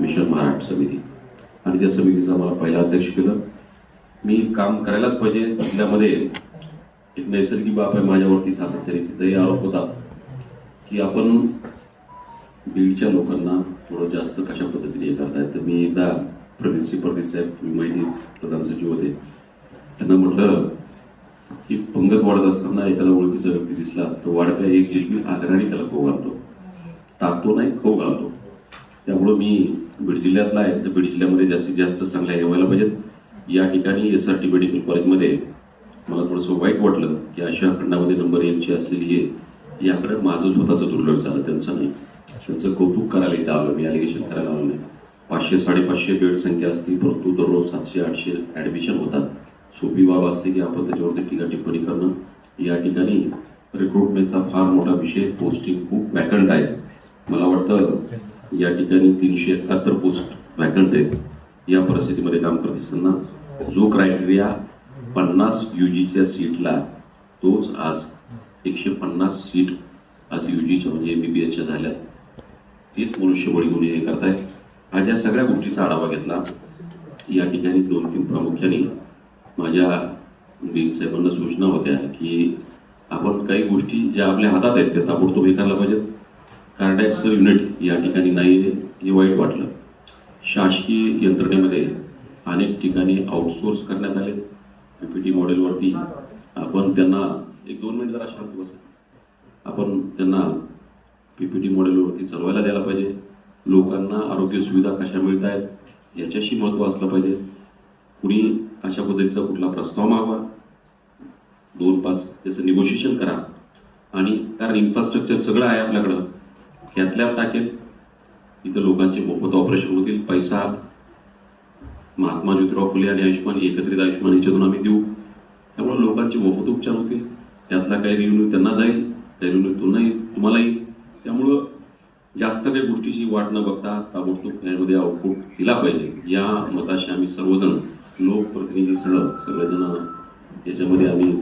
Mission Maharashtra समिती. आणि त्या समितीचा मला पहिला अध्यक्ष केलं. मी काम करायलाच पाहिजे. जिल्ह्यामध्ये एक नैसर्गिक बाब आहे माझ्यावरती सातत्याने. तिथेही आरोप होता की आपण बीडच्या लोकांना थोडं जास्त कशा पद्धतीने हे करताय तर मी एकदा प्रवीण सिंह परदेश साहेब तुम्ही माहिती प्रधान सचिव होते. त्यांना म्हटलं की पंगत वाढत असताना एखादा ओळखीचा व्यक्ती दिसला तर वाढत्या एक जिलबी आग्राने त्याला खो घालतो. टाकतो नाही खो घालतो. त्यामुळं मी बीड जिल्ह्यातला आहे तर बीड जिल्ह्यामध्ये जास्तीत जास्त चांगल्या हे व्हायला पाहिजेत. या ठिकाणी एस आर टी मेडिकल कॉलेजमध्ये मला थोडंसं वाईट वाटलं की अशा खंडामध्ये नंबर एकची असलेली आहे याकडे माझं स्वतःचं दुर्लक्ष झालं त्यांचं नाही. त्यांचं कौतुक करायला इथं आलं मी ॲलिगेशन करायला आलं नाही. पाचशे साडेपाचशे बेड संख्या असती परंतु दररोज सातशे आठशे ॲडमिशन होतात. सोपी बाब असते की आपण त्याच्यावरती टीका टिप्पणी करणं. या ठिकाणी रिक्रुटमेंटचा फार मोठा विषय पोस्टिंग खूप वॅकंट आहे. मला वाटतं या ठिकाणी तीनशे एकाहत्तर पोस्ट वॅकंट आहेत. या परिस्थितीमध्ये काम करत असताना जो क्रायटेरिया पन्नास यू जीच्या सीटला तोच आज एकशे पन्नास सीट आज यू जीच्या म्हणजे एम बी बी एसच्या झाल्या. तीच मनुष्यबळी गुन्हे हे करतायत. आज या सगळ्या गोष्टीचा आढावा घेतला. या ठिकाणी दोन तीन प्रामुख्याने माझ्या बिग साहेबांना सूचना होत्या की आपण काही गोष्टी ज्या आपल्या हातात आहेत त्या ताबडतोब हे करायला पाहिजेत. कार्डॅक्सचं युनिट या ठिकाणी नाही आहे हे वाईट वाटलं. शासकीय यंत्रणेमध्ये अनेक ठिकाणी आउटसोर्स करण्यात आले. पी टी मॉडेलवरती आपण त्यांना एक दोन मिनिट जरा शांत बस. आपण त्यांना पी पी टी मॉडेलवरती चालवायला द्यायला पाहिजे. लोकांना आरोग्य सुविधा कशा मिळत आहेत याच्याशी महत्त्व असलं पाहिजे. कुणी अशा पद्धतीचा कुठला प्रस्ताव मागवा. दोन पाच त्याचं निगोशिएशन करा. आणि कारण इन्फ्रास्ट्रक्चर सगळं आहे आपल्याकडं. यातल्यात टाकेल इथं लोकांचे मोफत ऑपरेशन होतील. पैसा महात्मा ज्योतिराव फुले आणि आयुष्यमान एकत्रित आयुष्यमान याच्यातून आम्ही देऊ. त्यामुळे लोकांचे मोफत उपचार होतील. त्यातला काही रिव्ह्यू त्यांना जाईल. काही रेव्हेन्यू तुम्हाला तुम्हाला येईल. त्यामुळं जास्त काही गोष्टीची वाट न बघता ताबडतोब यामध्ये आउटपुट दिला पाहिजे. या मताशी आम्ही सर्वजण लोकप्रतिनिधीसह सगळेजण याच्यामध्ये आम्ही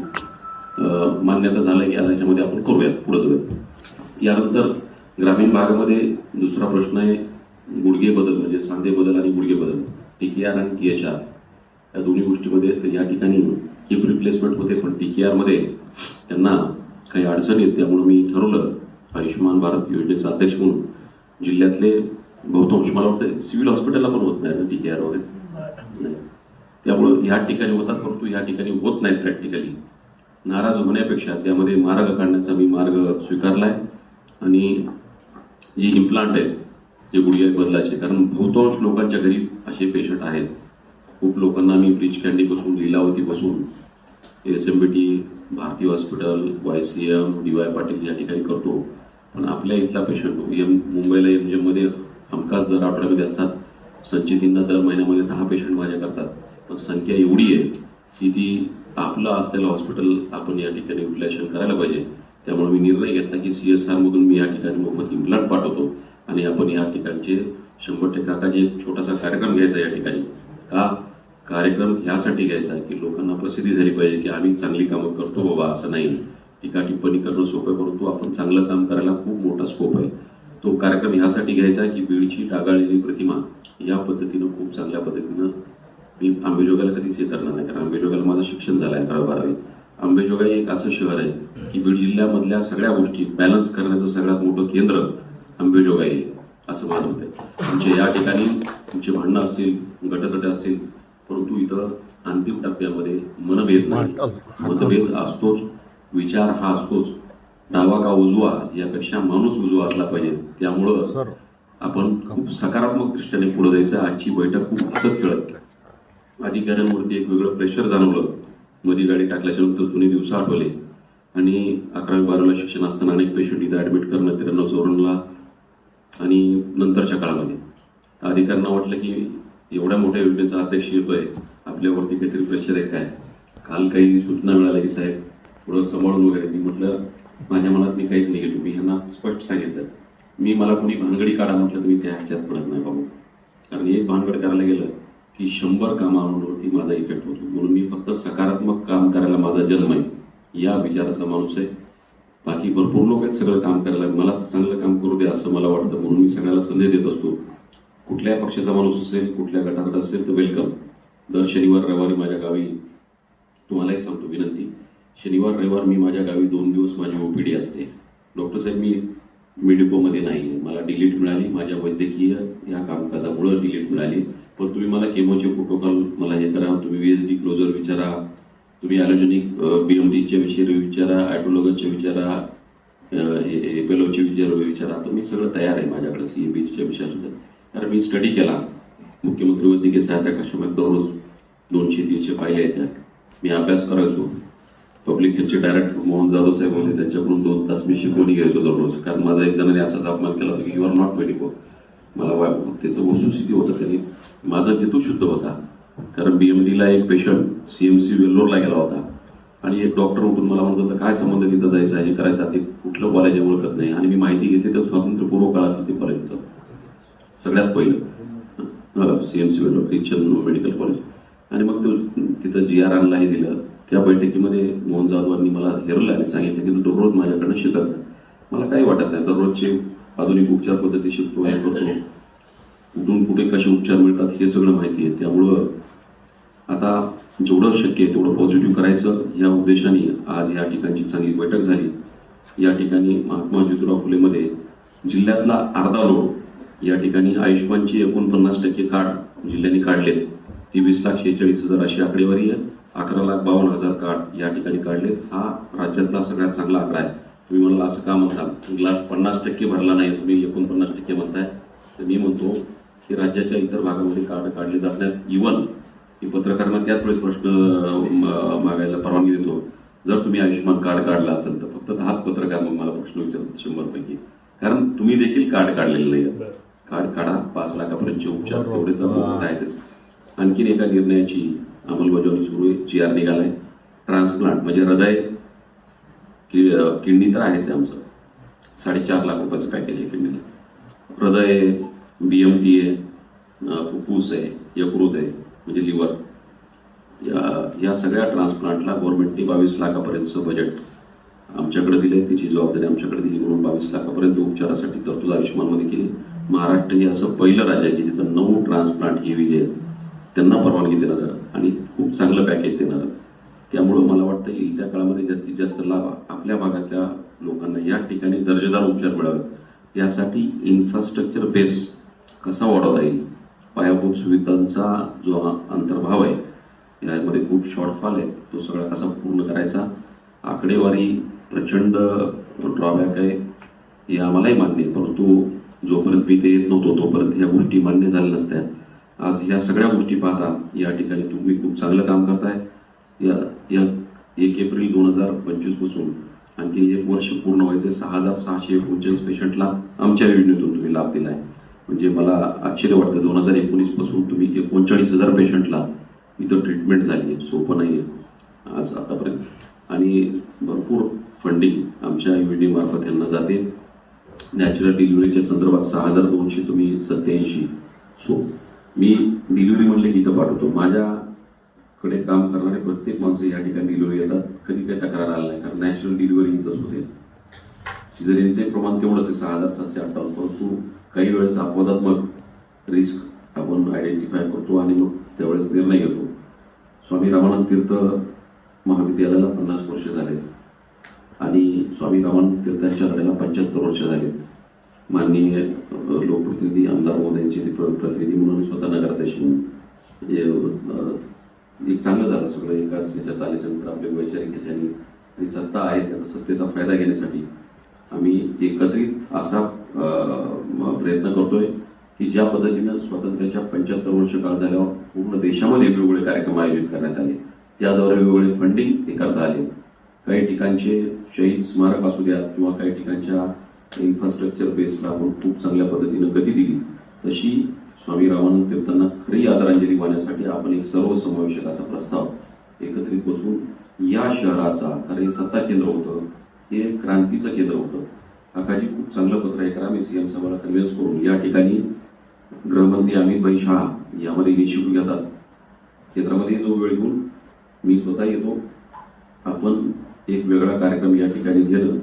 मान्यता झालं की याच्यामध्ये आपण करूयात. पुढे जाऊयात. यानंतर ग्रामीण भागामध्ये दुसरा प्रश्न आहे गुडघे बदल म्हणजे सांधे बदल आणि गुडघे बदल. टी के आर आणि के एच आर या दोन्ही गोष्टीमध्ये तर या ठिकाणी हिप रिप्लेसमेंट होते पण टी के आरमध्ये त्यांना काही अडचणी आहेत त्यामुळे मी ठरवलं आयुष्यमान भारत योजनेचा अध्यक्ष म्हणून जिल्ह्यातले बहुतांश मला वाटतं सिव्हिल हॉस्पिटलला पण होत नाही ना टी के आर वगैरे त्यामुळं ह्या ठिकाणी होतात परंतु ह्या ठिकाणी होत नाहीत प्रॅक्टिकली नाराज होण्यापेक्षा त्यामध्ये मार्ग काढण्याचा मी मार्ग स्वीकारला आहे आणि जी इम्प्लांट आहेत जे गुडघ्या बदलाचे कारण बहुतांश लोकांच्या घरी असे पेशंट आहेत. खूप लोकांना मी ब्रिज कॅन्डीपासून लिलावतीपासून S M B T Bharati hospital Y C M D Y Patil या ठिकाणी करतो. पण आपल्या इथला पेशंट एम मुंबईला एम जी एममध्ये हमखास दर आठवड्यामध्ये असतात संचितींना दर महिन्यामध्ये दहा पेशंट माझ्या करतात. पण संख्या एवढी आहे की ती आपलं असलेलं हॉस्पिटल आपण या ठिकाणी युटिलायझेशन करायला पाहिजे. त्यामुळे मी निर्णय घेतला की सी एस आरमधून मी या ठिकाणी मोफत इम्प्लांट पाठवतो. आणि आपण या ठिकाणचे शंभर टक्के काका जे एक छोटासा कार्यक्रम घ्यायचा या ठिकाणी. का? कार्यक्रम ह्यासाठी घ्यायचा की लोकांना प्रसिद्धी झाली पाहिजे की आम्ही चांगली कामं करतो बाबा असं नाही. टीका टिप्पणी करणं सोपं परंतु आपण चांगलं काम करायला खूप मोठा स्कोप आहे. तो कार्यक्रम ह्यासाठी घ्यायचा की बीडची डागाळलेली प्रतिमा या पद्धतीनं खूप चांगल्या पद्धतीनं मी आंबेजोगाला कधीच हे करणार नाही. कारण आंबेजोगाला माझं शिक्षण झालं आहे अकरा बारावी. आंबेजोगाई एक असं शहर आहे की बीड जिल्ह्यामधल्या सगळ्या गोष्टी बॅलन्स करण्याचं सगळ्यात मोठं केंद्र आंबेजोगाई आहे असं माझं मत आहे. तुमचे या ठिकाणी तुमचे भांडणं असतील गटगट असतील परंतु इथं अंतिम टप्प्यामध्ये मनभेद नाही. मतभेद असतोच विचार हा असतोच. डावा का उजवा यापेक्षा माणूस उजवा असला पाहिजे. त्यामुळं आपण खूप सकारात्मक दृष्टीने पुढे जायचं. आजची बैठक खूप हसत खेळत. अधिकाऱ्यांवरती एक वेगळं प्रेशर जाणवलं. मधी गाडी टाकल्याच्या नंतर जुने दिवस आठवले. आणि अकरावी बारावीला शिक्षण असताना अनेक पेशंट इथं ॲडमिट करणं त्र्याण्णव चौऱ्याण्णवला आणि नंतरच्या काळामध्ये. तर अधिकाऱ्यांना वाटलं की एवढ्या मोठ्या योजनेचा अध्यक्ष आहे आपल्यावरती काहीतरी प्रेशर आहे काय? काल काही सूचना मिळाल्या की साहेब थोडं सांभाळून वगैरे. मी म्हटलं माझ्या मनात मी काहीच नाही गेलो मी ह्यांना स्पष्ट सांगितलं. मी मला कोणी भानगडी काढा म्हटलं तर मी त्या ह्याच्यात पडत नाही बाबू. कारण एक भानगड करायला गेलं की शंभर कामांवरती माझा इफेक्ट होतो. म्हणून मी फक्त सकारात्मक काम करायला माझा जन्म आहे. या विचाराचा माणूस आहे. बाकी भरपूर लोक आहेत सगळं काम करायला. मला चांगलं काम करू दे असं मला वाटतं. म्हणून मी सगळ्याला संधी देत असतो. कुठल्या पक्षाचा माणूस असेल कुठल्या गटाकडे असेल तर वेलकम दर शनिवार रविवारी माझ्या गावी तुम्हालाही सांगतो विनंती. शनिवार रविवार मी माझ्या गावी दोन दिवस माझी ओपीडी असते. डॉक्टर साहेब मी मेडिकोमध्ये नाही आहे मला डिलीट मिळाली. माझ्या वैद्यकीय या कामकाजामुळं डिलीट मिळाली. पण तुम्ही मला केमोचे प्रोटोकॉल मला हे करा. तुम्ही व्ही एस डी क्लोजर विचारा. तुम्ही ॲलोजेनिक बी एम डीचे विचारा ॲटोलॉगसचे विचारा एपेलोचे विचार विचारा. तर मी सगळं तयार आहे माझ्याकडे सी एम बीच्या विषयासुद्धा. कारण मी स्टडी केला. मुख्यमंत्री वैद्यकीय सहायता कशामध्ये दररोज दोनशे तीनशे फाईल यायच्या. मी अभ्यास करायचो. पब्लिक हेल्थचे डायरेक्टर मोहन जाधव साहेब होते. त्यांच्याकडून दोन तास मी शिकवणी घ्यायचो दररोज. कारण माझा एक जणांनी असाच अपमान केला होता की यू आर नॉट मेडिको मला वा त्याचं वस्तुस्थिती होतं त्यांनी माझा हेतू शुद्ध होता. कारण बी एम डीला एक पेशंट सी एम सी वेल्लोरला गेला होता. आणि एक डॉक्टर उठून मला म्हणत होता काय संबंध तिथं जायचं आहे? हे करायचं ते कुठलं कॉलेज आहे ओळखत नाही. आणि मी माहिती घेते तर स्वातंत्र्यपूर्व काळात तिथेपर्यंत. सगळ्यात पहिलं. C M C Vellore Christian medical college. आणि मग तो तिथं जी आर आणला हे दिलं. त्या बैठकीमध्ये मोहन जाधवांनी मला हेरलं आणि सांगितलं की तू दररोज माझ्याकडनं शिकायचं मला काही वाटत नाही. दररोजचे आधुनिक उपचार पद्धती शिकतो हे करतो. कुठून कुठे कसे उपचार मिळतात हे सगळं माहिती आहे. त्यामुळं आता जेवढं शक्य आहे तेवढं पॉझिटिव्ह करायचं. या उद्देशाने आज या ठिकाणची चांगली बैठक झाली. या ठिकाणी महात्मा ज्योतिराव फुलेमध्ये जिल्ह्यातला अर्धा लोड या ठिकाणी आयुष्यमानची एकोणपन्नास टक्के कार्ड जिल्ह्याने काढलेत. तेवीस लाख शेहेचाळीस हजार अशी आकडेवारी आहे. अकरा लाख बावन्न हजार कार्ड या ठिकाणी काढलेत. हा राज्यातला सगळ्यात चांगला आकडा आहे. तुम्ही मला असं का म्हणता? ग्लास पन्नास टक्के भरला नाही. तुम्ही एकोणपन्नास टक्के म्हणताय. तर मी म्हणतो की राज्याच्या इतर भागामध्ये कार्ड काढले जात नाहीत. इवन मी पत्रकारांना त्याच वेळेस प्रश्न मागायला परवानगी देतो. जर तुम्ही आयुष्यमान कार्ड काढलं असेल तर फक्त दहाच पत्रकार मग मला प्रश्न विचारतात शंभर पैकी कारण तुम्ही देखील कार्ड काढलेलं नाही. कार्ड काढा पाच लाखापर्यंतचे उपचार तेवढे तर आहेतच. आणखीन एका निर्णयाची अंमलबजावणी सुरू आहे. जी आर निघालाय. ट्रान्सप्लांट म्हणजे हृदय कि- किडनी तर आहेच आहे आमचं. साडेचार लाख रुपयाचं पॅकेज आहे किडनीला. हृदय बी एम टी आहे अं, आहे यकृत आहे म्हणजे लिव्हर. या या सगळ्या ट्रान्सप्लांटला गव्हर्नमेंटने बावीस लाखापर्यंतचं बजेट आमच्याकडे दिलं आहे त्याची जबाबदारी आमच्याकडे दिली म्हणून बावीस लाखापर्यंत उपचारासाठी तरतूद आयुष्यमानमध्ये केली. महाराष्ट्र हे असं पहिलं राज्य आहे की जिथं नऊ ट्रान्सप्लांट हे विजय आहेत. त्यांना परवानगी देणारं आणि खूप चांगलं पॅकेज देणारं. त्यामुळं मला वाटतं की येत्या काळामध्ये जास्तीत जास्त लाभ आपल्या भागातल्या लोकांना या ठिकाणी दर्जेदार उपचार मिळावेत. यासाठी इन्फ्रास्ट्रक्चर बेस कसा वाढवता येईल? पायाभूत सुविधांचा जो अंतर्भाव आहे यामध्ये खूप शॉर्टफॉल आहे. तो सगळा कसा पूर्ण करायचा? आकडेवारी प्रचंड ड्रॉबॅक आहे हे आम्हालाही मान्य आहे. परंतु जोपर्यंत मी ते येत नव्हतो तोपर्यंत ह्या गोष्टी मान्य झाल्या नसत्या. आज ह्या सगळ्या गोष्टी पाहता या ठिकाणी तुम्ही खूप चांगलं काम करताय. या या एक एप्रिल दोन हजार पंचवीसपासून आणखी एक वर्ष पूर्ण व्हायचे सहा हजार सहाशे एकोणचाळीस पेशंटला आमच्या योजनेतून तुम्ही लाभ दिला आहे म्हणजे मला आश्चर्य वाटतं. दोन हजार एकोणीसपासून तुम्ही एकोणचाळीस हजार पेशंटला इथं ट्रीटमेंट झाली आहे. सोपं नाही आहे. आज आतापर्यंत. आणि भरपूर फंडिंग आमच्या युनिटी मार्फत यांना जाते. नॅचरल डिलिव्हरीच्या संदर्भात सहा हजार दोनशे तुम्ही सत्याऐंशी. सो मी डिलिव्हरी म्हणले इथं पाठवतो. माझ्याकडे काम करणारे प्रत्येक माणसं या ठिकाणी डिलिव्हरी येतात. कधी काही तक्रार आला नाही. कारण नॅचरल डिलिव्हरी इथंच होते. सिझरिनचे प्रमाण तेवढंच आहे. सहा हजार सातशे अठ्ठावन्न. परंतु काही वेळेस अपवादात्मक रिस्क आपण आयडेंटिफाय करतो आणि मग त्यावेळेस निर्णय घेतो. स्वामी रामानंद तीर्थ महाविद्यालयाला पन्नास वर्ष झाले. आणि स्वामी रामानंद तीर्थांच्या लढ्याला पंच्याहत्तर वर्ष झाले. माननीय लोकप्रतिनिधी आमदार महोदयांचे ते प्रतिनिधी म्हणून स्वतः नगराध्यक्ष म्हणून. म्हणजे एक चांगलं झालं सगळं. एकाच ह्याच्यात आल्याच्यानंतर आपले वैचारिक ह्याच्याने आणि सत्ता आहे त्याचा सत्तेचा फायदा घेण्यासाठी. आम्ही एकत्रित असा प्रयत्न करतोय की ज्या पद्धतीनं स्वातंत्र्याच्या पंच्याहत्तर वर्ष काळ झाल्यावर पूर्ण देशामध्ये वेगवेगळे कार्यक्रम आयोजित करण्यात आले. त्याद्वारे वेगवेगळे फंडिंग हे करता आले. काही ठिकाणचे शहीद स्मारक असू द्या किंवा काही ठिकाणच्या इन्फ्रास्ट्रक्चर बेसला आपण खूप चांगल्या पद्धतीनं गती दिली तशी स्वामी रामानंद तीर्थांना खरी आदरांजली वाहण्यासाठी आपण एक सर्वसमावेशक असा प्रस्ताव एकत्रित बसून या शहराचा कारण हे सत्ता केंद्र होतं हे क्रांतीचं केंद्र होतं. काकाजी खूप चांगलं पत्र आहे. करा मी सीएम साहेबांना कन्व्हिन्स करून. या ठिकाणी गृहमंत्री अमित भाई शहा यामध्ये इनिशिएटिव्ह घेतात. केंद्रामध्ये जो वेळ घेऊन मी स्वतः येतो. आपण एक वेगळा कार्यक्रम या ठिकाणी घेणं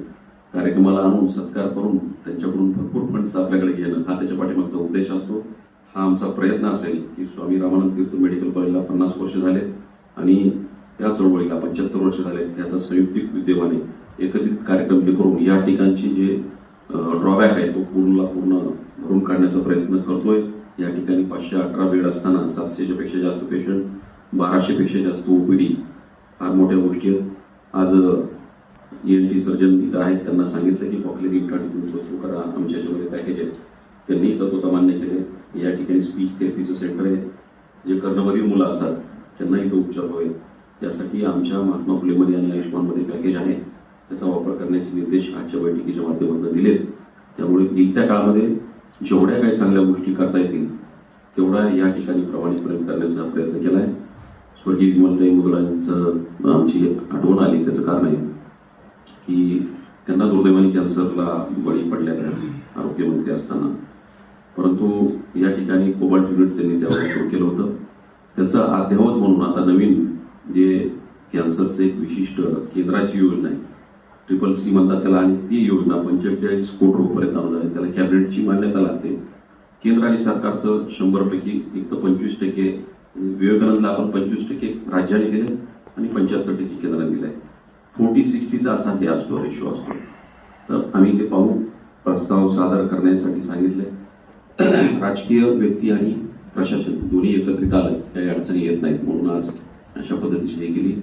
कार्यक्रमाला आणून सत्कार करून त्यांच्याकडून भरपूर फंड्स आपल्याकडे घेणं हा त्याच्या पाठीमागचा उद्देश असतो. हा आमचा प्रयत्न असेल की स्वामी रामानंद तीर्थ मेडिकल कॉलेजला पन्नास वर्ष झालेत आणि त्या चळवळीला पंच्याहत्तर वर्ष झालेत ह्याचा संयुक्तिक विद्यमाने एकत्रित कार्यक्रम हे करून या ठिकाणचे जे ड्रॉबॅक आहे तो पूर्ण पूर्ण भरून काढण्याचा प्रयत्न करतोय. या ठिकाणी पाचशे अठरा बेड असताना सातशेच्या पेक्षा जास्त पेशंट बाराशेपेक्षा जास्त ओपीडी फार मोठ्या गोष्टी आहेत. आज एन टी सर्जन इथं आहेत त्यांना सांगितलं की कॉकलेर इम्प्लांट तुम्ही सुरू करा आमच्या याच्यामध्ये पॅकेज आहेत. त्यांनी तत्वता मान्य केले. या ठिकाणी स्पीच थेरपीचं सेंटर आहे. जे कर्णमधील मुलं असतात त्यांना इथं उपचार हवे त्यासाठी आमच्या महात्मा फुलेमध्ये आणि आयुष्यमानमध्ये पॅकेज आहे. त्याचा वापर करण्याचे निर्देश आजच्या बैठकीच्या माध्यमातून दिलेत. त्यामुळे येत्या काळामध्ये जेवढ्या काही चांगल्या गोष्टी करता येतील तेवढा या ठिकाणी प्रामाणिकपणे करण्याचा प्रयत्न केला आहे स्वर्गीय विमलताई मुदलांचं आमची आठवण आली त्याचं कारण आहे की त्यांना दुर्दैवाने कॅन्सरला बळी पडल्या आरोग्यमंत्री असताना. परंतु या ठिकाणी कोबाल्ट युनिट त्यांनी त्यावेळेस सुरू केलं होतं. त्याचं अध्यावत म्हणून आता नवीन जे कॅन्सरचं एक विशिष्ट केंद्राची योजना आहे ट्रिपल सी म्हणतात त्याला आणि ती योजना पंचेचाळीस कोटी रुपयापर्यंत अनुदान आहे त्याला कॅबिनेटची मान्यता लागते. केंद्र आणि सरकारचं शंभरपैकी एक तर पंचवीस टक्के विवेकानंदला आपण पंचवीस टक्के राज्याने दिले आणि पंच्याहत्तर टक्के केंद्राने दिले. फोर्टी सिक्स्टीचा असा हे असतो रेशो असतो. तर आम्ही ते पाहू. प्रस्ताव सादर करण्यासाठी सांगितले. राजकीय व्यक्ती आणि प्रशासन दोन्ही एकत्रित आलं काही अडचणी येत नाहीत म्हणून आज अशा पद्धतीची हे केली.